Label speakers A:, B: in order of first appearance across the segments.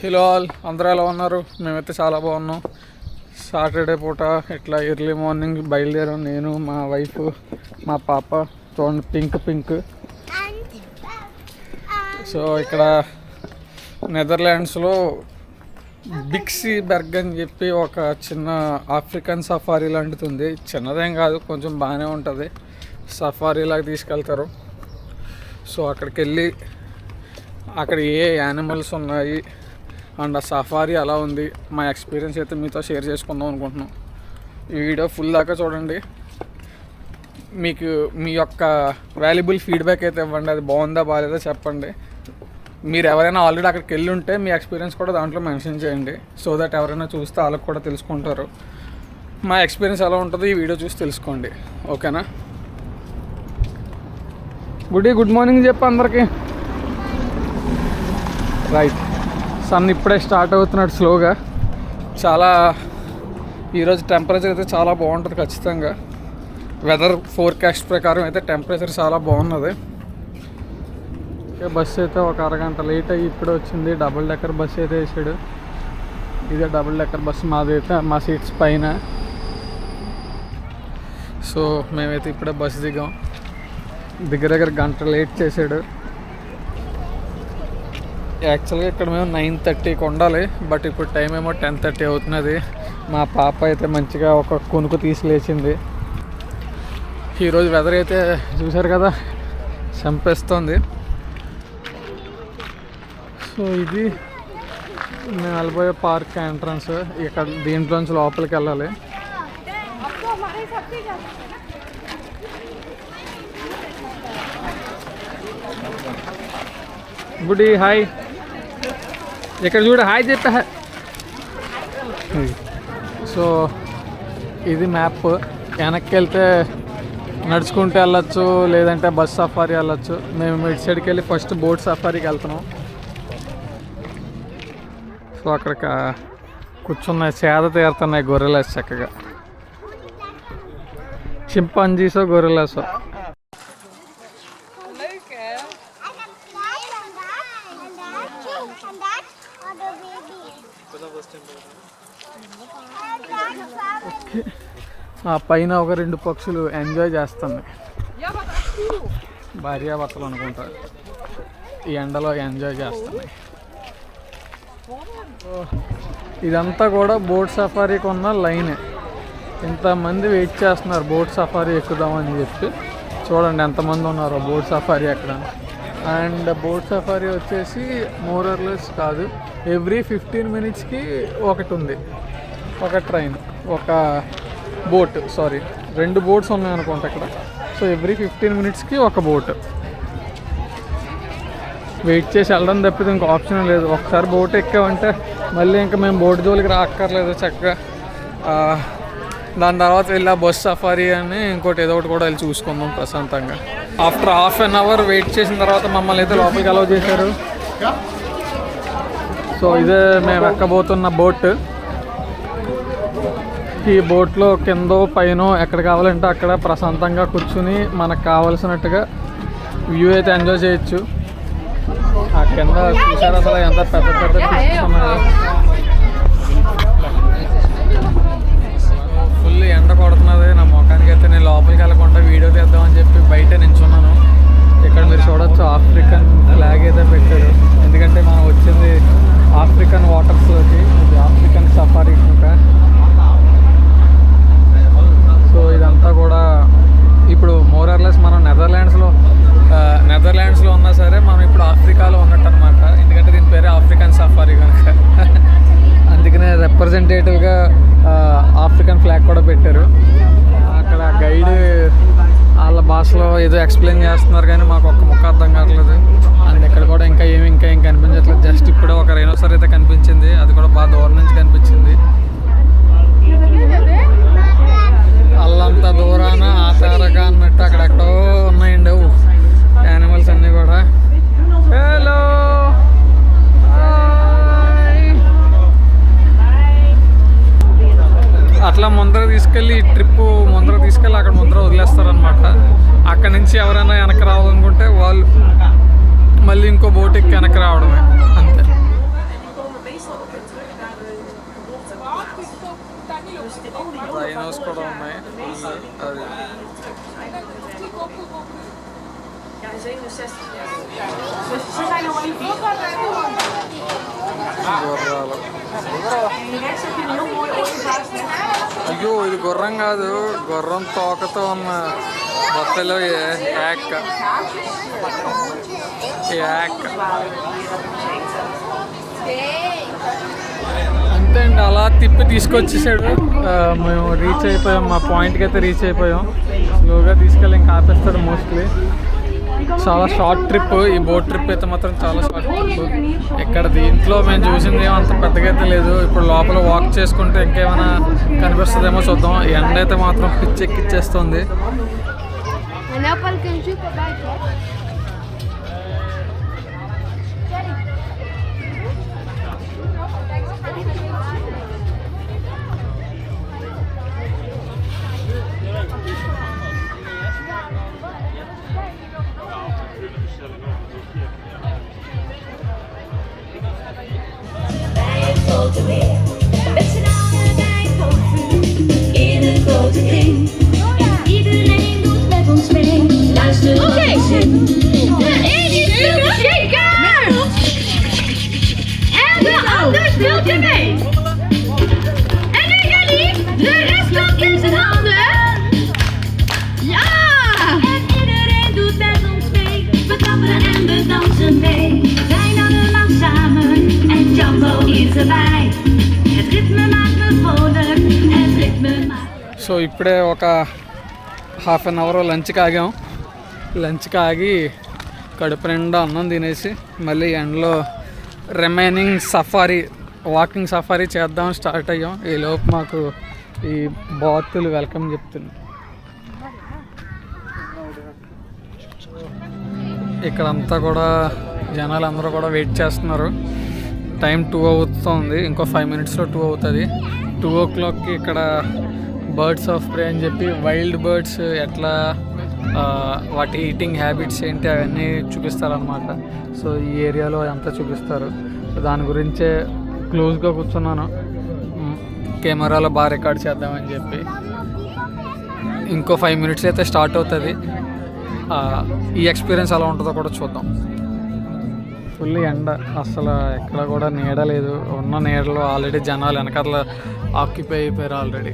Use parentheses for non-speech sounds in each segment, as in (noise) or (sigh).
A: Hello all అందరూ ఎలా ఉన్నారు? మేమైతే చాలా బాగున్నాం. సాటర్డే పూట ఇట్లా ఎర్లీ మార్నింగ్ బయలుదేరాం నేను మా వైఫ్ మా పాప చూడండి పింక్ పింక్. సో ఇక్కడ నెదర్లాండ్స్లో బిక్సీ బెర్గ్ అని చెప్పి ఒక చిన్న ఆఫ్రికన్ సఫారీ లాంటిది ఉంది. చిన్నదేం కాదు కొంచెం బాగానే ఉంటుంది. సఫారీలాగా తీసుకెళ్తారు. సో అక్కడికి వెళ్ళి అక్కడ ఏ యానిమల్స్ ఉన్నాయి అండ్ ఆ సఫారీ ఎలా ఉంది. మా ఎక్స్పీరియన్స్ అయితే మీతో షేర్ చేసుకుందాం అనుకుంటున్నాం. ఈ వీడియో ఫుల్ దాకా చూడండి. మీకు మీ యొక్క వాల్యుబుల్ ఫీడ్బ్యాక్ అయితే ఇవ్వండి. అది బాగుందా బాగాలేదా చెప్పండి. మీరు ఎవరైనా ఆల్రెడీ అక్కడికి వెళ్ళి ఉంటే మీ ఎక్స్పీరియన్స్ కూడా దాంట్లో మెన్షన్ చేయండి. సో దట్ ఎవరైనా చూస్తే వాళ్ళకి కూడా తెలుసుకుంటారు. మా ఎక్స్పీరియన్స్ ఎలా ఉంటుందో ఈ వీడియో చూసి తెలుసుకోండి. ఓకేనా? గుడ్ గుడ్ మార్నింగ్ చెప్పు అందరికీ. రైట్. సన్ ఇప్పుడే స్టార్ట్ అవుతున్నాడు స్లోగా. చాలా ఈరోజు టెంపరేచర్ అయితే చాలా బాగుంటుంది ఖచ్చితంగా. వెదర్ ఫోర్కాస్ట్ ప్రకారం అయితే టెంపరేచర్ చాలా బాగున్నది. ఓకే బస్సు అయితే ఒక అరగంట లేట్ అయ్యి ఇప్పుడే వచ్చింది. డబుల్ డెక్కర్ బస్సు అయితే వేసాడు. ఇదే డబుల్ డెక్కర్ బస్సు మాది అయితే మా సీట్స్ పైన. సో మేమైతే ఇప్పుడే బస్సు దిగాం. దగ్గర దగ్గర గంట లేట్ చేసాడు. యాక్చువల్గా ఇక్కడ మేము నైన్ థర్టీకి ఉండాలి బట్ ఇప్పుడు టైం ఏమో టెన్ థర్టీ అవుతున్నది. మా పాప అయితే మంచిగా ఒక కొనుకు తీసి లేచింది. ఈరోజు వెదర్ అయితే చూసారు కదా చంపేస్తుంది. సో ఇది మేము వెళ్ళిపోయే పార్క్ ఎంట్రన్స్ ఇక్కడ దీంట్లోంచి లోపలికి వెళ్ళాలి. బుడి హాయ్. ఇక్కడ చూడు హాయ్ చెప్పా సో ఇది మ్యాప్. వెనక్కి వెళ్తే నడుచుకుంటూ వెళ్ళొచ్చు లేదంటే బస్ సఫారీ వెళ్ళొచ్చు. మేము ఇటు సైడ్కి వెళ్ళి ఫస్ట్ బోట్ సఫారీకి వెళ్తున్నాం. సో అక్కడ కూర్చున్నాయి సేద తీరుతున్నాయి గొర్రెలు చక్కగా. చింపాంజీసో గొర్రెలసో. ఆ పైన ఒక రెండు పక్షులు ఎంజాయ్ చేస్తున్నాయి. భార్యాభర్తలు అనుకుంటారు. ఈ ఎండలో ఎంజాయ్ చేస్తున్నాయి. ఇదంతా కూడా బోట్ సఫారీకి ఉన్న లైనే. ఇంతమంది వెయిట్ చేస్తున్నారు బోట్ సఫారీ ఎక్కుదామని చెప్పి. చూడండి ఎంతమంది ఉన్నారో బోట్ సఫారీ ఎక్కడ. అండ్ బోట్ సఫారీ వచ్చేసి మోరర్లెస్ కాదు ఎవ్రీ ఫిఫ్టీన్ మినిట్స్కి ఒకటి ఉంది. ఒక ట్రైన్ ఒక బోట్ సారీ రెండు బోట్స్ ఉన్నాయి అనుకుంటా ఇక్కడ సో ఎవ్రీ ఫిఫ్టీన్ మినిట్స్కి ఒక బోట్. వెయిట్ చేసి వెళ్ళడం తప్పితే ఇంకో ఆప్షన్ లేదు. ఒకసారి బోట్ ఎక్కామంటే మళ్ళీ ఇంకా మేము బోట్ జోలికి రాక్కర్లేదు చక్కగా. దాని తర్వాత వెళ్ళి ఆ బస్ సఫారీ అని ఇంకోటి ఏదో ఒకటి కూడా వెళ్ళి చూసుకుందాం ప్రశాంతంగా. After half an hour wait చేసిన తర్వాత మమ్మల్ని అయితే లోపలికి అలౌ చేశారు. సో ఇదే మేము ఎక్కబోతున్న బోట్. ఈ బోట్లో కింద పైన ఎక్కడ కావాలంటే అక్కడ ప్రశాంతంగా కూర్చుని మనకు కావలసినట్టుగా వ్యూ అయితే ఎంజాయ్ చేయొచ్చు. ఆ కింద చూసారు అసలు ఎంత పెద్ద పెద్ద ఫిషెస్ ఫుల్ ఎండ కొడుతున్నది. నా ముఖానికి అయితే నేను లోపలికి వెళ్ళకుండా వీడియో తీద్దామని చెప్పి బయట నించున్నాను. ఇక్కడ మీరు చూడొచ్చు ఆఫ్రికన్ ఫ్లాగ్ అయితే పెట్టారు. ఎందుకంటే మనం వచ్చింది ఆఫ్రికన్ వాటర్స్లోకి ఇది ఆఫ్రికన్ సఫారీ ఇంకా సో ఇదంతా కూడా ఇప్పుడు మోరర్లెస్ మనం నెదర్లాండ్స్లో ఆ, నెదర్లాండ్స్లో ఉన్నా సరే మనం ఇప్పుడు ఆఫ్రికాలో ఉన్నట్టు అనమాట ఎందుకంటే దీని పేరే ఆఫ్రికన్ సఫారీ కనుక అందుకనే రిప్రజెంటేటివ్గా ఆఫ్రికన్ ఫ్లాగ్ కూడా పెట్టారు అక్కడ గైడ్ వాళ్ళ భాషలో ఏదో ఎక్స్ప్లెయిన్ చేస్తున్నారు కానీ మాకు ఒక్క ఇంకో బోట్ ఎక్కి వెనక్కి రావడమే అంతే రైనోస్ కూడా ఉన్నాయి అది Ja, 67 jaar. Dus ze zijn nog niet Door En rechts heb je een heel mooi ooievaars. అయ్యో ఇది గుర్రం కాదు. గుర్రం తోకతో ఉన్న బొత్తలో యాక్. యాక్. అంతే అండి అలా తిప్పి తీసుకొచ్చేసాడు. మేము రీచ్ అయిపోయాం మా పాయింట్కి అయితే రీచ్ అయిపోయాం. స్లోగా తీసుకెళ్ళి ఇంకా ఆపేస్తాడు మోస్ట్లీ చాలా షార్ట్ ట్రిప్ ఈ బోట్ ట్రిప్ అయితే మాత్రం చాలా షార్ట్ ట్రిప్ ఇక్కడ దీంట్లో మేము చూసింది ఏమంత పెద్దగా అయితే లేదు. ఇప్పుడు లోపల వాక్ చేసుకుంటే ఇంకేమైనా కనిపిస్తుందేమో చూద్దాం. ఎండ అయితే మాత్రం పిచ్చెక్కిచ్చేస్తుంది. సో ఇప్పుడే ఒక హాఫ్ అన్ అవర్ లంచ్కి ఆగాం లంచ్కి ఆగి కడుపు నిండా అన్నం తినేసి మళ్ళీ ఎండలో రిమైనింగ్ సఫారీ వాకింగ్ సఫారీ చేద్దాం స్టార్ట్ అయ్యాం. ఈ లోపు మాకు ఈ బాతులు వెల్కమ్ చెప్తున్నాయి ఇక్కడంతా కూడా జనాలు అందరూ కూడా వెయిట్ చేస్తున్నారు. టైం టూ అవుతుంది ఇంకో ఫైవ్ మినిట్స్లో టూ అవుతుంది. టూ ఓ క్లాక్కి ఇక్కడ బర్డ్స్ ఆఫ్ ప్రే అని చెప్పి వైల్డ్ బర్డ్స్ ఎట్లా వాటి ఈటింగ్ హ్యాబిట్స్ ఏంటి అవన్నీ చూపిస్తారనమాట సో ఈ ఏరియాలో అంతా చూపిస్తారు. దాని గురించే క్లోజ్గా కూర్చున్నాను. కెమెరాలో బాగా రికార్డ్ చేద్దామని చెప్పి. ఇంకో ఫైవ్ మినిట్స్ అయితే స్టార్ట్ అవుతుంది. ఈ ఎక్స్పీరియన్స్ ఎలా ఉంటుందో కూడా చూద్దాం. ఫుల్ ఎండ. అసలు ఎక్కడ కూడా నీడ లేదు. ఉన్న నీడలో ఆల్రెడీ జనాలు వెనకాల ఆక్యుపై అయిపోయారు already.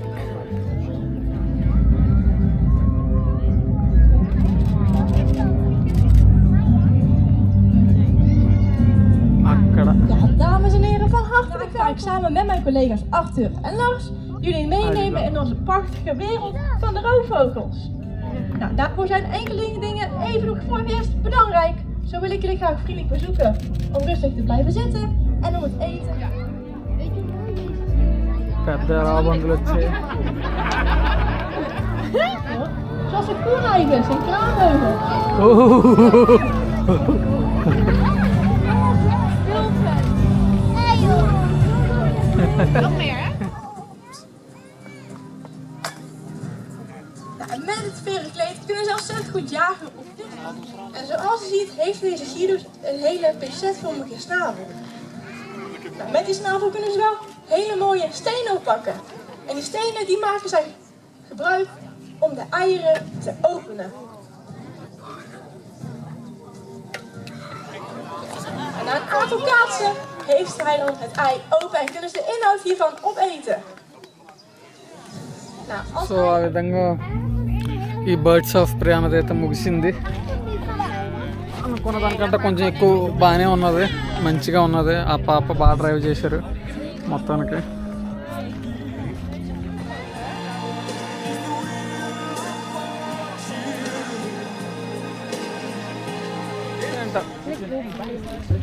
B: samen met mijn collega's Arthur en Lars jullie meenemen in onze prachtige wereld van de roofvogels. Nou, daarvoor zijn enkele dingen even nog voor het eerst belangrijk. Zo wil ik jullie graag vriendelijk bezoeken om rustig te blijven zitten en om het eten. Zoals de koerijgers
C: in kraanheugels.
D: Nog meer, hè?
B: Met het veren kleed kunnen ze ontzettend goed jagen op dit. En zoals je ziet heeft deze Gidus een hele pincetvormige snavel. Nou, met die snavel kunnen ze wel hele mooie stenen oppakken. En die stenen die maken zij gebruik om de eieren te openen. En na een aantal kaatsen heeft hij dan het ei open en kunnen ze de inhoud hiervan opeten. Nou, als
A: so ఆ విధంగా ఈ birds of ప్రే అన్నది అయితే ముగిసింది. అనుకున్న దానికంటే కొంచెం ఎక్కువ బాగానే ఉన్నది మంచిగా ఉన్నది. ఆ పాప బాగా డ్రైవ్ చేశారు మొత్తానికి.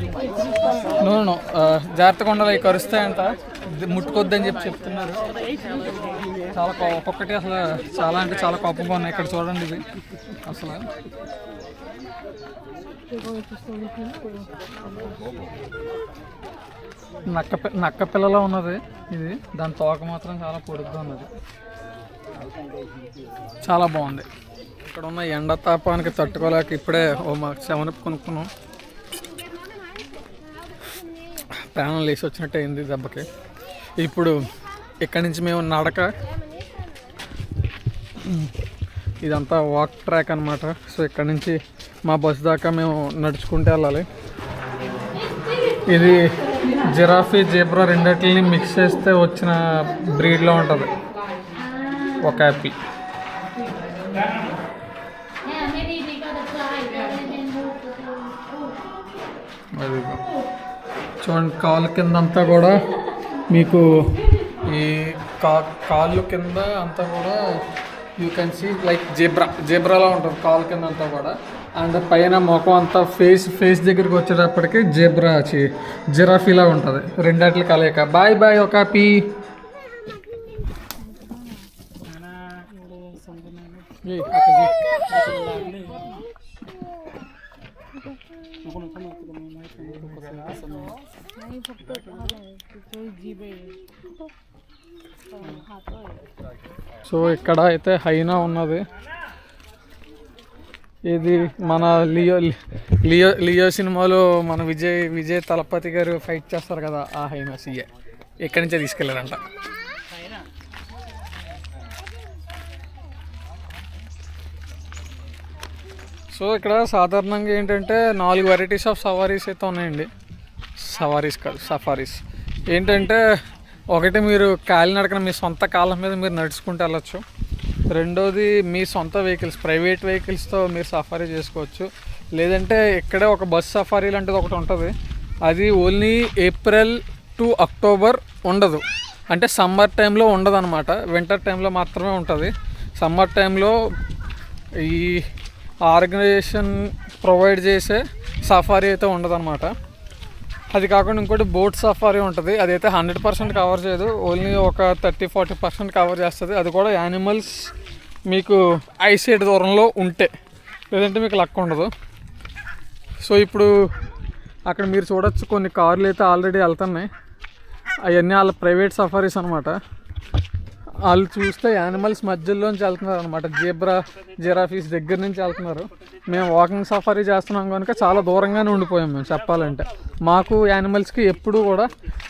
A: నూనె uh, జాగ్రత్తగా ఉండాలి ఇవి కరుస్తాయంట ముట్టుకొద్దని చెప్పి చెప్తున్నారు. చాలా ఒక్కొక్కటి అసలు చాలా అంటే చాలా కోపంగా ఉన్నాయి. ఇక్కడ చూడండి ఇది. అసలు. నక్క పి- నక్క పిల్లలో ఉన్నది ఇది. దాని తోక మాత్రం చాలా పొడుగ్గా ఉన్నది. చాలా బాగుంది. ఇక్కడ ఉన్న ఎండ తాపానికి తట్టుకోలేక ఇప్పుడే ఓ మా సెవెన్ కొనుక్కున్నాం. ప్రాణం లేచి వచ్చినట్టు అయింది దెబ్బకి. ఇప్పుడు ఇక్కడి నుంచి మేము నడక. ఇదంతా వాక్ ట్రాక్ అనమాట సో ఇక్కడ నుంచి మా బస్ దాకా మేము నడుచుకుంటూ వెళ్ళాలి. ఇది జిరాఫీ జీబ్రా రెండిటిని మిక్స్ చేస్తే వచ్చిన బ్రీడ్లో ఉంటుంది. ఒక యాపిల్ అది చూడండి కాలు కింద అంతా కూడా మీకు ఈ కా కాళ్ళు కింద అంతా కూడా you can see like zebra జేబ్రాలా ఉంటుంది కాలు కింద అంతా కూడా. అండ్ పైన ముఖం అంతా ఫేస్ ఫేస్ దగ్గరికి వచ్చేటప్పటికి జేబ్రా చి జిరాఫీలా ఉంటుంది. రెండాట్లు కలయిక బాయ్ బాయ్ ఒక పీ (laughs) సో ఇక్కడ అయితే హైనా ఉన్నది. ఇది మన లియో లియో లియో సినిమాలో మన విజయ్ విజయ్ తలపతి గారు ఫైట్ చేస్తారు కదా ఆ హైనా సీఏ. ఎక్కడి నుంచే తీసుకెళ్ళారంట సో ఇక్కడ సాధారణంగా ఏంటంటే నాలుగు వెరైటీస్ ఆఫ్ సవారీస్ అయితే ఉన్నాయండి. సవారీస్ కాదు సఫారీస్. ఏంటంటే ఒకటి మీరు కాలినడకన మీ సొంత కాళ్ళ మీద మీరు నడుచుకుంటూ వెళ్ళొచ్చు. రెండోది మీ సొంత వెహికల్స్ ప్రైవేట్ వెహికల్స్తో మీరు సఫారీ చేసుకోవచ్చు. లేదంటే ఇక్కడే ఒక బస్ సఫారీ లాంటిది ఒకటి ఉంటుంది. అది ఓన్లీ ఏప్రిల్ టు అక్టోబర్ ఉండదు. అంటే సమ్మర్ టైంలో ఉండదు అనమాట వింటర్ టైంలో మాత్రమే ఉంటుంది. సమ్మర్ టైంలో ఈ ఆర్గనైజేషన్ ప్రొవైడ్ చేసే సఫారీ అయితే ఉండదన్నమాట. అది కాకుండా ఇంకోటి బోట్ సఫారీ ఉంటుంది. అదైతే హండ్రెడ్ పర్సెంట్ కవర్ చేయదు. ఓన్లీ ఒక థర్టీ ఫార్టీ పర్సెంట్ కవర్ చేస్తుంది. అది కూడా యానిమల్స్ మీకు ఐసైడ్ దూరంలో ఉంటే. లేదంటే మీకు లక్ ఉండదు. సో ఇప్పుడు అక్కడ మీరు చూడొచ్చు కొన్ని కార్లు అయితే ఆల్రెడీ వెళ్తున్నాయి. అవన్నీ వాళ్ళ ప్రైవేట్ సఫారీస్ అనమాట వాళ్ళు చూస్తే యానిమల్స్ మధ్యలోంచి వెళ్తున్నారు అనమాట జీబ్రా జిరాఫీస్ దగ్గర నుంచి వెళ్తున్నారు. మేము వాకింగ్ సఫారీ చేస్తున్నాం కనుక చాలా దూరంగానే ఉండిపోయాం మేము చెప్పాలంటే. మాకు యానిమల్స్కి ఎప్పుడూ కూడా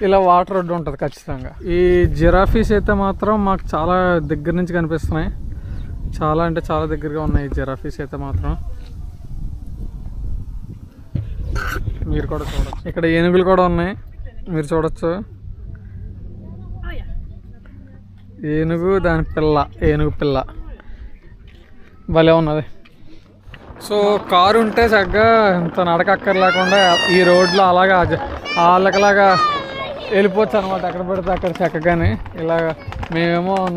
A: ఇలా వాటర్ అడ్డు ఉంటుంది ఖచ్చితంగా. ఈ జిరాఫీస్ అయితే మాత్రం మాకు చాలా దగ్గర నుంచి కనిపిస్తున్నాయి. చాలా అంటే చాలా దగ్గరగా ఉన్నాయి ఈ జిరాఫీస్ అయితే మాత్రం. మీరు కూడా చూడచ్చు. ఇక్కడ ఏనుగులు కూడా ఉన్నాయి. మీరు చూడొచ్చు. ఏనుగు దాని పిల్ల ఏనుగు పిల్ల. భలే ఉన్నది. సో కారు ఉంటే చక్కగా ఇంత నడకక్కర్ లేకుండా ఈ రోడ్లో అలాగా వాళ్ళకలాగా వాళ్ళకిలాగా వెళ్ళిపోవచ్చు అనమాట ఎక్కడ పడితే అక్కడ చక్కగానే. ఇలాగ మేమేమో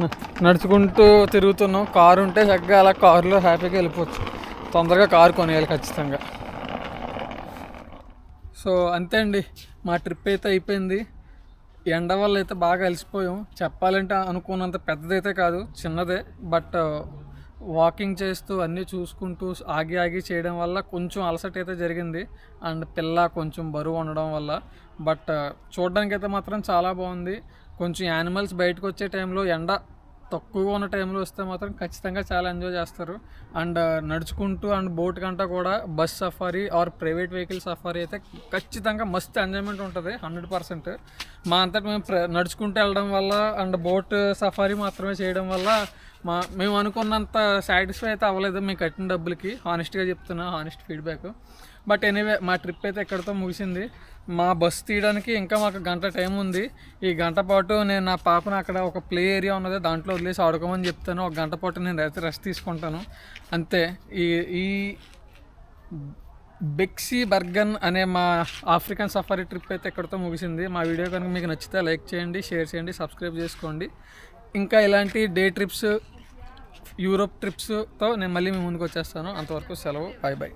A: నడుచుకుంటూ తిరుగుతున్నాం. కారు ఉంటే చక్కగా అలా కారులో హ్యాపీగా వెళ్ళిపోవచ్చు. తొందరగా కారు కొనేయాలి ఖచ్చితంగా. సో అంతే అండి. మా ట్రిప్ అయితే అయిపోయింది. ఎండ వల్ల అయితే బాగా అలసిపోయాం. చెప్పాలంటే అనుకున్నంత పెద్దదైతే కాదు చిన్నదే. బట్ వాకింగ్ చేస్తూ అన్నీ చూసుకుంటూ ఆగి ఆగి చేయడం వల్ల కొంచెం అలసట అయితే జరిగింది. అండ్ పిల్ల కొంచెం బరువు ఉండడం వల్ల. బట్ చూడడానికి అయితే మాత్రం చాలా బాగుంది. కొంచెం యానిమల్స్ బయటకు వచ్చే టైంలో ఎండ తక్కువగా ఉన్న టైంలో వస్తే మాత్రం ఖచ్చితంగా చాలా ఎంజాయ్ చేస్తారు. అండ్ నడుచుకుంటూ అండ్ బోట్ కంటా కూడా bus safari or private vehicle safari అయితే ఖచ్చితంగా మస్తు ఎంజాయ్మెంట్ ఉంటుంది హండ్రెడ్ పర్సెంట్. మా అంతటి మేము ప్ర- నడుచుకుంటూ వెళ్ళడం వల్ల అండ్ బోట్ సఫారీ మాత్రమే చేయడం వల్ల మా మేము అనుకున్నంత సాటిస్ఫై అయితే అవ్వలేదు మేము కట్టిన డబ్బులకి. హానెస్ట్గా చెప్తున్నా హానెస్ట్ ఫీడ్బ్యాక్. బట్ ఎనీవే మా ట్రిప్ అయితే ఎక్కడితో ముగిసింది. మా బస్ తీయడానికి ఇంకా మాకు గంట టైం ఉంది. ఈ గంట పాటు నేను నా పాపను అక్కడ ఒక ప్లే ఏరియా ఉన్నది దాంట్లో వదిలేసి ఆడుకోమని చెప్తాను. ఒక గంట పాటు నేను అయితే రెస్ట్ తీసుకుంటాను. అంతే. ఈ ఈ బెక్సీ బర్గన్ అనే మా ఆఫ్రికన్ సఫారీ ట్రిప్ అయితే ఎక్కడితో ముగిసింది. మా వీడియో కనుక మీకు నచ్చితే లైక్ చేయండి షేర్ చేయండి సబ్స్క్రైబ్ చేసుకోండి. ఇంకా ఇలాంటి డే ట్రిప్స్ యూరోప్ ట్రిప్స్తో నేను మళ్ళీ మీ ముందుకు వచ్చేస్తాను. అంతవరకు సెలవు. Bye bye